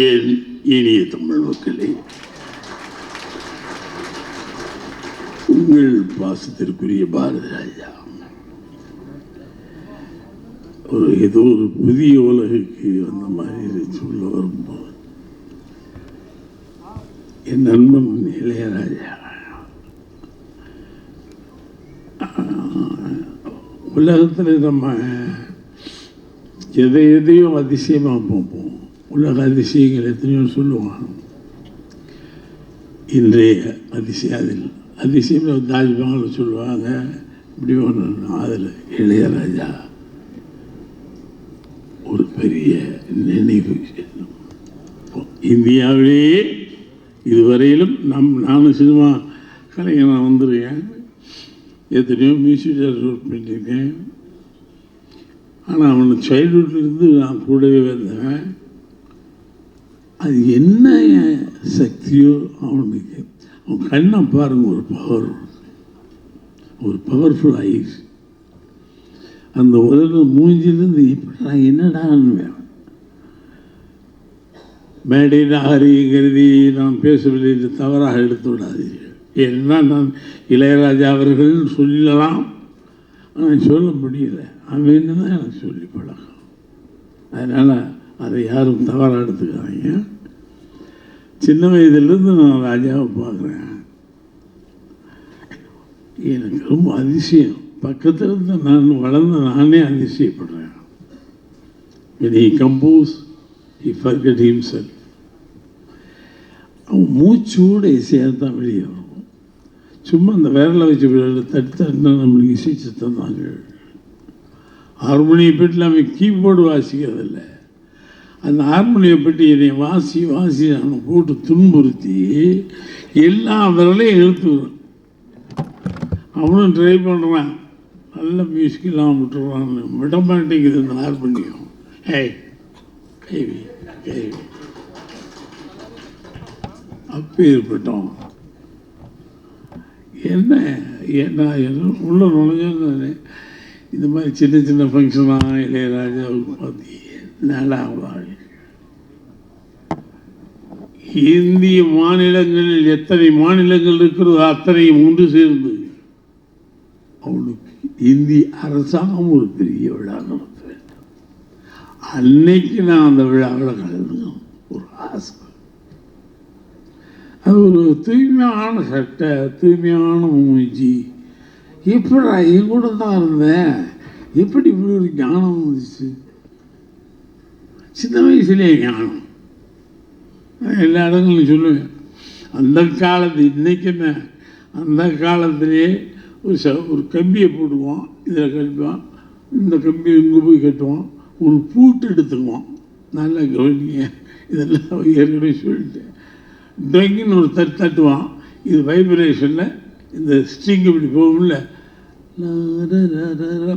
என் இனிய தமிழ் மக்களே உங்கள் பாசத்திற்குரிய பாரதி ராஜா ஒரு ஏதோ ஒரு புதிய உலகுக்கு அந்த மாதிரி சொல்ல வரும்போது என் நண்பன் இளையராஜா உலகத்தில் நம்ம எதை எதையோ அதிசயமாக பார்ப்போம். உலக அதிசயங்கள் எத்தனையோ சொல்லுவாங்க. இன்றைய அதிசயம் அதில். அதிசயம் தாஜ்மஹால் சொல்லுவாங்க. இப்படி ஒன்று அதில் இளையராஜா ஒரு பெரிய நினைவு. இந்தியாவிலேயே இதுவரையிலும் நம் நானும் சினிமா கலைஞனாக வந்துருக்கேன். எத்தனையோ மியூசிக் ஒர்க் பண்ணியிருக்கேன். ஆனால் அவனை சைல்டுஹுட்லேருந்து நான் கூடவே வந்தேன் அது என்ன சக்தியோ அவனுக்கு அவன் கண்ணை பாருங்க ஒரு பவர் ஒரு பவர்ஃபுல் ஐஸ் அந்த உலக மூஞ்சிலேருந்து நான் என்னடான்னு வேணும் மேடையில் கருதி நான் பேசவில்லை என்று தவறாக எடுத்து என்ன நான் இளையராஜா அவர்கள் சொல்லலாம்? ஆனால் சொல்ல முடியல. அவன் தான் எனக்கு சொல்லி பழக்கம் அதனால் அதை யாரும் தவறாக எடுத்துக்காதீங்க. சின்ன வயதுலேருந்து நான் ராஜாவை பார்க்குறேன். எனக்கு ரொம்ப அதிசயம். பக்கத்தில் இருந்து நான் வளர்ந்து நானே அதிசயப்படுறேன். When he E he forget himself. அவன் மூச்சோட இசையாக தான் வெளியே வரும். சும்மா அந்த விரலை வச்சு விரல தட்டு தட்டினா நம்மளுக்கு இசைச்சு தாங்க ஹார்மோனியை பற்றி நம்ம கீபோர்டு வாசிக்கிறதில்ல. அந்த ஹார்மோனியை பற்றி என்னை வாசி வாசி அவனை போட்டு துன்புறுத்தி எல்லா விரலையும் இழுத்துக்கிறான் அவனும் ட்ரை பண்ணுறான் நல்ல மியூசிக்கெல்லாம் விட்டுறான். விட மாட்டேங்குது இந்த ஹார்மோனியம் ஏய் கைவி கைவி அப்பேற்பட்டோம் என்ன? ஏன்னா எதுவும் உள்ள நுழைஞ்சேன்னு இந்த மாதிரி சின்ன சின்ன ஃபங்க்ஷனாக இளையராஜாவுக்கு பார்த்து நல்லா இந்திய மாநிலங்களில் எத்தனை மாநிலங்கள் இருக்கிறதோ அத்தனையும் ஒன்று சேர்ந்து அவனுக்கு இந்திய அரசாங்கம் ஒரு பெரிய விழா நடத்த வேண்டும். அன்னைக்கு நான் அந்த விழாவில் கலந்துக்கணும் ஒரு ஆசை அது ஒரு தூய்மையான சட்டை தூய்மையான மூஞ்சி. எப்படா என் கூட தான் இருந்தேன் எப்படி இப்படி ஒரு ஞானம் வந்துச்சு? சின்ன வயசுலேயே ஞானம். எல்லா இடங்களும் சொல்லுவேன். அந்த காலத்து இன்னைக்கு அந்த காலத்திலேயே ஒரு ச ஒரு கம்பியை போடுவோம் இதில் கட்டுவான். இந்த கம்பியை இங்கே போய் கட்டுவோம் ஒரு பூட்டு எடுத்துக்குவோம் நல்லா கவனிங்க. இதெல்லாம் ஏற்கனவே சொல்லிட்டேன். டொங்கின்னு ஒரு தட்டு தட்டுவான். இது வைப்ரேஷனில் இந்த ஸ்ட்ரிங் இப்படி போகும்ல.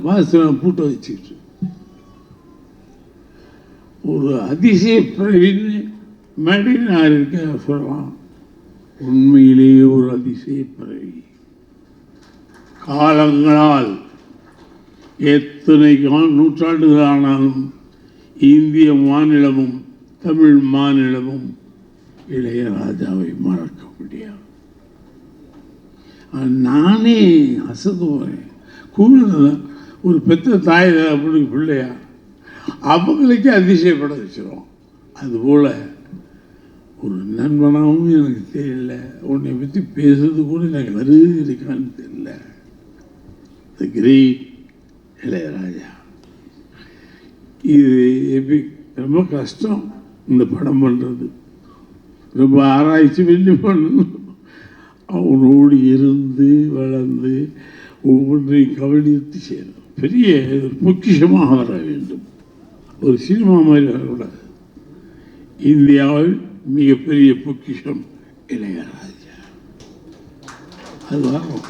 வாசனை பூட்டை வச்சுக்கிட்டு ஒரு அதிசய பிரவீன் மேடையில் நான் இருக்க சொல்லலாம் உண்மையிலேயே ஒரு அதிசய பிறவி காலங்களால் எத்தனை நூற்றாண்டுகள் ஆனாலும் இந்திய மாநிலமும் தமிழ் மாநிலமும் இளையராஜாவை மறக்க முடியாது. நானே அசந்து போகிறேன் கூட ஒரு பெத்த தாய் அப்படி பிள்ளையா? அவங்களுக்கே அதிசயப்பட வச்சிடும் அதுபோல் ஒரு நண்பனாகவும் எனக்கு தெரியல. உன்னை பற்றி பேசுறது கூட எனக்கு வருது இருக்கான்னு தெரியல. த கிரேட் இளையராஜா இது எப்படி ரொம்ப கஷ்டம் இந்த படம் பண்ணுறது ரொம்ப ஆராய்ச்சி பண்ணி பண்ணணும். அவனோடு இருந்து வளர்ந்து ஒவ்வொன்றையும் கவனித்து செய்யணும் பெரிய பொக்கிஷமாக வர வேண்டும். ஒரு சினிமா மாதிரி வரக்கூடாது. இந்தியாவில் மிகப்பெரிய பொக்கிஷம் இளையராஜா. அது வரும்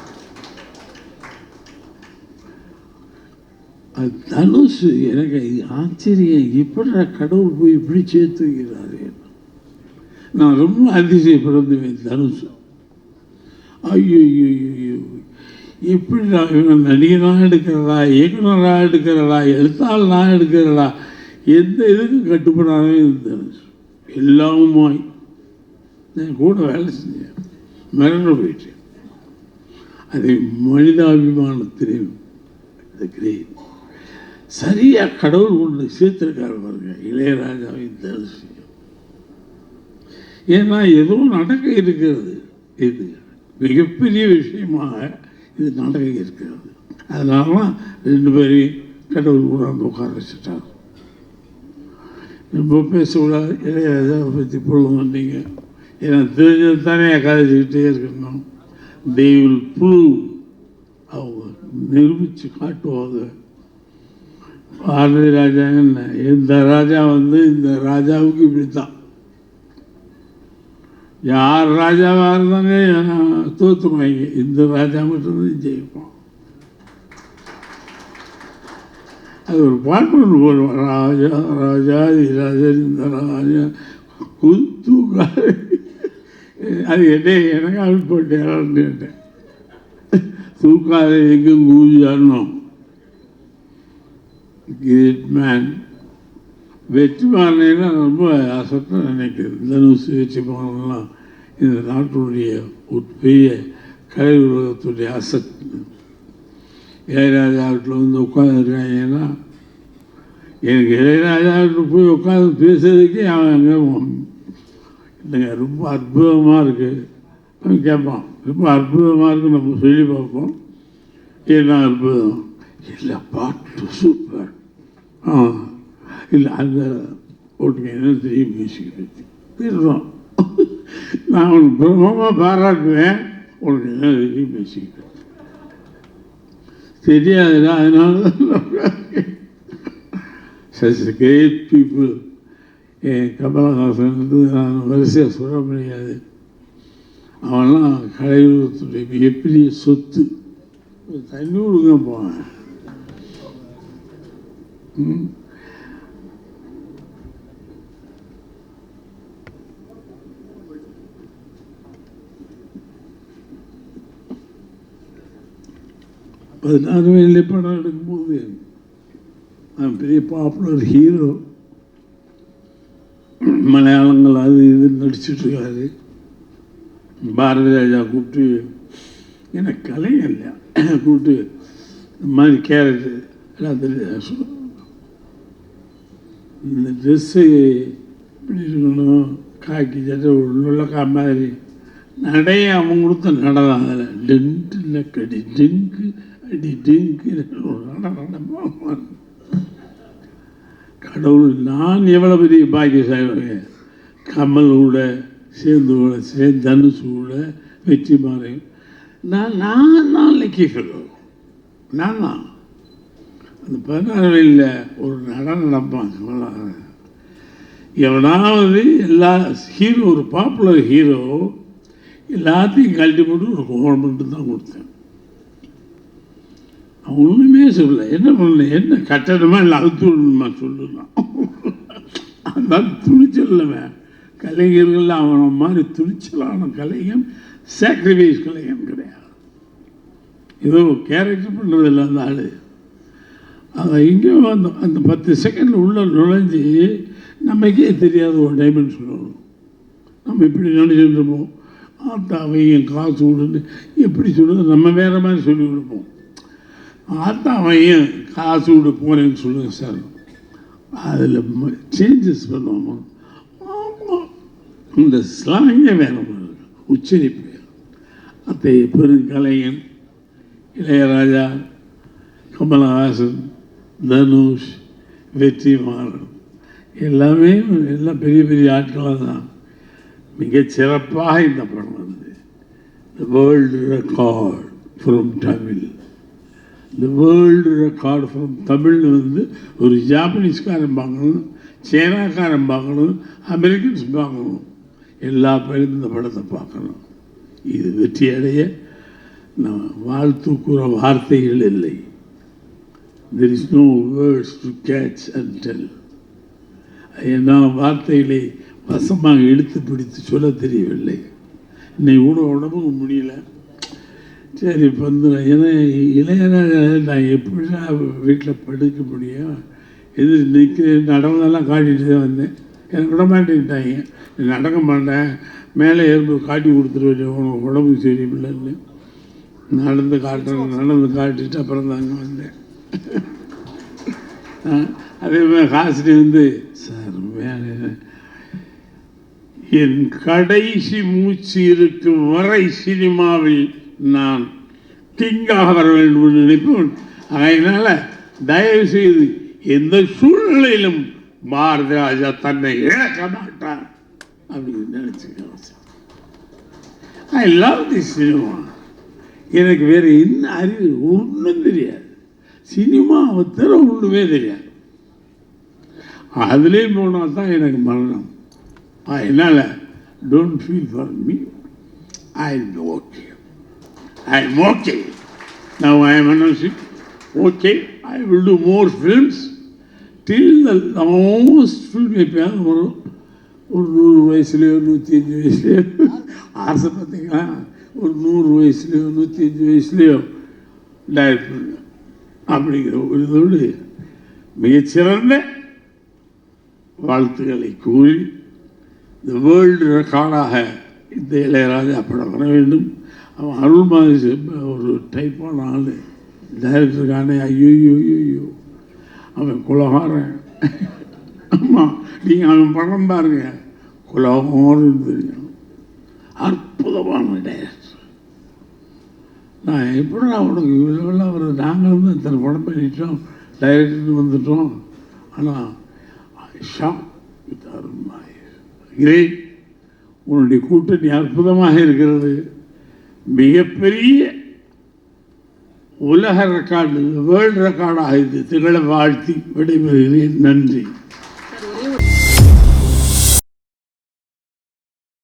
அது தனுஷ் எனக்கு ஆச்சரியம். எப்படிடா கடவுள் போய் இப்படி சேர்த்துக்கிறாரு நான் ரொம்ப அதிசயப்படுவேன் தனுஷ். ஐயோ ஐயோ எப்படி நான் இவன் நடிகனாக எடுக்கிறதா இயக்குனராக எடுக்கிறதா எழுத்தாளனாக எடுக்கிறதா எந்த இதுக்கும் கட்டுப்படாமே இருந்தேன் எல்லாமுமாய். நான் கூட வேலை செஞ்சேன். மிரண்டு போயிட்டேன். அதை மனிதாபிமானத்திலையும் the great சரியாக கடவுள் கொண்டு சேர்த்திருக்காரு பாருங்க இளையராஜாவின் தரிசனம் ஏன்னா எதுவும் நடக்க இருக்கிறது. இது மிகப்பெரிய விஷயமாக இது நடக்க இருக்கிறது. அதனால ரெண்டு பேரையும் கடவுள் கூட வந்து உட்கார வச்சுட்டாங்க. ரொம்ப பேசக்கூடாது. இளையராஜாவை பற்றி பொழுது நீங்கள் ஏன்னா தெரிஞ்சது தானே கதைச்சிக்கிட்டே இருக்கணும். தெய்வில் புழு அவங்க நிரூபித்து காட்டுவாங்க. பாரதி ராஜா என்ன? இந்த ராஜா வந்து இந்த ராஜாவுக்கு இப்படி தான் யார் ராஜாவாக இருந்தாங்க தோற்றுருவாங்க இந்த ராஜா மட்டும்தான் ஜெயிப்போம். அது ஒரு பாட்டு ஒன்று போடுவோம். ராஜா ராஜா ராஜா இந்த ராஜா குத்து அது என்ன எனக்கு அவள் போட்டேன் கேட்டேன். தூக்காத எங்கும் கூஜானோம் கிரேட் மேன் வெற்றிமாறனா ரொம்ப அசட்டாக நினைக்கிறேன் தனுசு வெற்றிமாறன்லாம் இந்த நாட்டுடைய ஒரு பெரிய கலை உலகத்துடைய அசட். இளையராஜா வீட்டில் வந்து உட்காந்துருக்காங்கன்னா எனக்கு இளையராஜா வீட்டில் போய் உட்காந்து பேசுறதுக்கே அவன் அங்கே இல்லைங்க ரொம்ப அற்புதமாக இருக்குது அவன் கேட்பான் ரொம்ப அற்புதமாக இருக்குது நம்ம சொல்லி பார்ப்போம். என்ன அற்புதம்? இல்லை பாட்டு சூப்பர் ஆ. இல்லை அந்த ஓட்டுங்க என்ன தெரியும் மியூசிக் பற்றி நான் உனக்கு பிரமமாக பாராட்டுவேன். உனக்கு என்ன தெரியும் பேசிக்கிறேன் தெரியாதுல தெரியாதுடா அதனால such great people and Kamalahasan வந்து நான் வரிசையாக சொல்ல முடியாது. அவன்லாம் கலையுலகத்துடைய மிகப்பெரிய சொத்து. தண்ணி விடுங்க போவேன். பதினாறு வயதில் படம் எடுக்கும்போது நான் பெரிய பாப்புலர் ஹீரோ மலையாளங்கள் அது இது நடிச்சிட்ருக்காரு. பாரதி ராஜா கூப்பிட்டு எனக்கு கலை இல்லையா? கூப்பிட்டு இந்த மாதிரி கேரட்டு எல்லாம் தெரியாது இந்த ட்ரெஸ்ஸு இப்படி இருக்கணும்? காக்கி சட்டை உள்ளக்கா மாதிரி நடைய அவன் கொடுத்த நடதான் அதில் டென்ட்டு நக்கடி டெங்கு அடி டெங்கு நட நடமா கடவுள் நான் எவ்வளோ பெரிய பாக்கியசாலி கமலோட சேர்ந்து கூட சேர்ந்து தனுசு கூட வெற்றி மாறேன் நான் நான் தான் லக்கிஃபெல்லோ நான் தான் அந்த பதினாறு வயலில் ஒரு நடனம் நடப்பான் கமலாக எவனாவது எல்லா ஹீரோ ஒரு பாப்புலர் ஹீரோ எல்லாத்தையும் கழட்டி போட்டு ஒரு கோலம் மட்டும் தான் கொடுத்தேன். அவன் ஒன்றுமே சொல்லல. என்ன பண்ணல? என்ன கட்டணமா இல்லை அழுத்து விடணுமா சொல்லலாம் அதான் துணிச்சல்லவன் கலைஞர்கள் அவனை மாதிரி துணிச்சலான கலைஞன் சாக்ரிஃபைஸ் கலைஞன் கிடையாது. ஏதோ கேரக்டர் பண்ணுறது இல்லை அந்த ஆள். அதை இங்கே அந்த அந்த பத்து செகண்ட் உள்ள நுழைஞ்சு நமக்கே தெரியாத ஒரு டைமென்ஷன் வரும். நம்ம இப்படி நினைச்சிட்டு இருப்போம். ஆத்தாவை என் காசு விடுன்னு எப்படி சொல்லுது நம்ம வேறு மாதிரி சொல்லி கொடுப்போம். ஆத்தா வையன் காசு விடு போகிறேன்னு சொல்லுங்கள் சார். அதில் சேஞ்சஸ் பண்ணுவோமா? ஆமாம் இந்த ஸ்லாங்கே வேறு மாதிரி உச்சரிப்பு. அத்தை பெருங்கலையன் இளையராஜா கமலஹாசன் தனுஷ் வெற்றிமாறன். எல்லாமே எல்லாம் பெரிய பெரிய ஆட்களாக தான் மிக சிறப்பாக இந்த படம் வந்து the world record from Tamil the world record from தமிழ்னு வந்து ஒரு ஜாப்பனீஸ்காரன் பார்க்கணும் சைனாக்காரன் பார்க்கணும் அமெரிக்கன்ஸ் பார்க்கணும். எல்லா பேரும் இந்த படத்தை பார்க்கணும். இது வெற்றி அடைய நம்ம வாழ்த்து கூற வார்த்தைகள் இல்லை. There is no words to catch and tell என்னால் வார்த்தைகளை வசமாக இழுத்து பிடித்து சொல்ல தெரியவில்லை. இன்னைக்கு கூட உடம்புக்கு முடியல. சரி இப்போ ஏன்னா இளையராக நான் எப்படிலாம் வீட்டில் படுக்க முடியும்? எது நிற்க நடந்தெல்லாம் காட்டிட்டு தான் வந்தேன். எனக்கு விட மாட்டேன்ட்டாங்க. நடக்க மாட்டேன் மேலே ஏற்பு காட்டி கொடுத்துருவேன் உனக்கு உடம்பு சரியில்லைன்னு. நடந்து காட்டுறேன் நடந்து காட்டிட்டு அப்புறம் தாங்க வந்தேன். அதே மாதிரி காசுட்டு வந்து சார் மேலே என் கடைசி மூச்சு இருக்கும் வரை சினிமாவில் நான் கிங்காக வர வேண்டும் என்று நினைப்பேன் அதனால் தயவு செய்து எந்த சூழ்நிலையிலும் பாரதி ராஜா தன்னை இழக்க மாட்டார் அப்படின்னு நினச்சிக்கிறேன் ஐ லவ் தி சினிமா எனக்கு வேறு என்ன அறிவு? ஒன்றும் தெரியாது. சினிமாவை தவிர ஒன்றுமே தெரியாது. அதுலேயும் போனால் தான் எனக்கு மரணம். அதனால் don't feel for me I am okay I am okay now I am announcing okay I will do more films till the last film எப்பயாவது வரும் ஒரு நூறு வயசுலேயோ நூற்றி அஞ்சு வயசுலையோ ஆசை பார்த்தீங்களா? ஒரு நூறு வயசுலேயோ நூற்றி அஞ்சு வயசுலையோ டைரக்ட் பண்ணுங்க அப்படிங்கிற ஒரு இதோடு மிகச்சிறந்த வாழ்த்துக்களை கூறி இந்த வேர்ல்டு ரெக்கார்டாக இந்த இளையராஜா படம் வர வேண்டும். அவன் அருள்மாதி செல்வ ஒரு டைப்பான ஆள். டைரக்டருக்கானே ஐயோ ஐயோ அவன் குலகாரன். ஆமாம் நீங்கள் அவன் படம் பாருங்க. குலகாரன் தெரியும். அற்புதமான டைரக்டர் நான் எப்படி உனக்கு இவ்வளோ அவர் நாங்கள் வந்து இத்தனை படம் பண்ணிட்டோம். டைரக்டர் வந்துட்டோம். ஆனால் ஷாக் வித் அருள்மாய் கிரேட் உன்னுடைய கூட்டணி அற்புதமாக இருக்கிறது. மிகப்பெரிய உலக ரெக்கார்டு வேர்ல்டு ரெக்கார்டாக இது திகழ வாழ்த்தி விடைபெறுகிறேன். நன்றி.